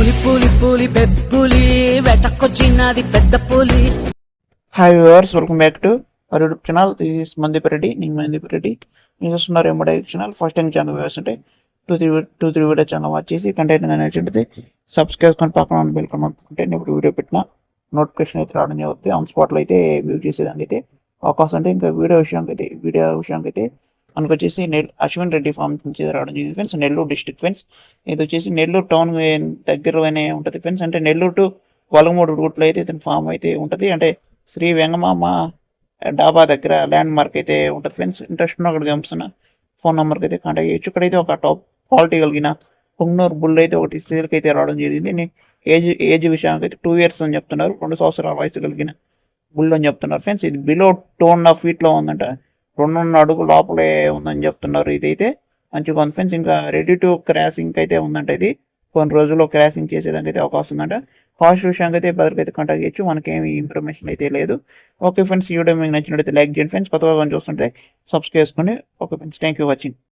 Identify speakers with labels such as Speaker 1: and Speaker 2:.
Speaker 1: పులి పులి పులి పెప్పులి వెటకొచ్చినది పెద్ద పులి.
Speaker 2: Hi viewers welcome back to our YouTube channel this Mandeep Reddy నేను మందీప్ రెడ్డి మీరు చూస్తున్నారు ఎంబడే channel first time channel viewers అంటే two three two three video channel watch చేసి కంటెంట్ నచ్చితే సబ్స్క్రైబ్ చేసుకొని పక్కన ఉన్న బెల్ కొనుక్కుంటే నేను ఇప్పుడు వీడియో పెట్టిన నోటిఫికేషన్ అయితే రావడం జరుగుతుంది. ఆన్ స్పాట్లో అయితే వ్యూ చేసేదానికి అయితే అవకాశం అంటే ఇంకా వీడియో విషయానికి అయితే వీడియో విషయానికి అయితే మనకు వచ్చేసి నెల్ అశ్విన్ రెడ్డి ఫార్మ్ నుంచి రావడం జరిగింది ఫ్రెండ్స్. Nellore district friends. ఇది వచ్చేసి నెల్లూరు టౌన్ దగ్గరలోనే ఉంటుంది ఫ్రెండ్స్. అంటే నెల్లూరు టు వలగమూడు రూట్లో అయితే ఇతని ఫామ్ అయితే ఉంటుంది. అంటే శ్రీ వెంగమామ డాబా దగ్గర ల్యాండ్ మార్క్ అయితే ఉంటుంది ఫ్రెండ్స్. ఇంట్రెస్ట్ ఉన్న అక్కడ గమనిస్తున్న ఫోన్ నెంబర్కి అయితే కాంటాక్ట్ చేయొచ్చు. ఇక్కడైతే ఒక టాప్ క్వాలిటీ కలిగిన పొంగనూరు బుల్ అయితే ఒకటి సేల్కి అయితే రావడం జరిగింది. ఏజ్ ఏజ్ విషయానికి అయితే టూ ఇయర్స్ అని చెప్తున్నారు. రెండు సంవత్సరాల వయసు కలిగిన బుల్ అని చెప్తున్నారు ఫ్రెండ్స్. ఇది బిలో టూ అండ్ హాఫ్ ఫీట్లో ఉందంట. రెండున్నర అడుగు లోపలే ఉందని చెప్తున్నారు ఇదైతే. మంచి కాన్ఫిడెన్స్ ఫ్రెండ్స్ ఇంకా రెడీ టు క్రాసింగ్ అయితే ఉందంట ఇది. కొన్ని రోజుల్లో క్రాసింగ్ చేసేదానికి అయితే అవకాశం ఉందంట. కాస్ట్ విషయానికి అయితే బ్రదర్కి అయితే కాంటాక్ట్ చేయొచ్చు. మనకేమి ఇన్ఫర్మేషన్ అయితే లేదు. ఓకే ఫ్రెండ్స్ ఈ వీడియో మీకు నచ్చినట్లయితే లైక్ చేయండి ఫ్రెండ్స్ కొత్తగా చూస్తుంటే సబ్స్క్రైబ్ చేసుకోండి. Okay friends thank you watching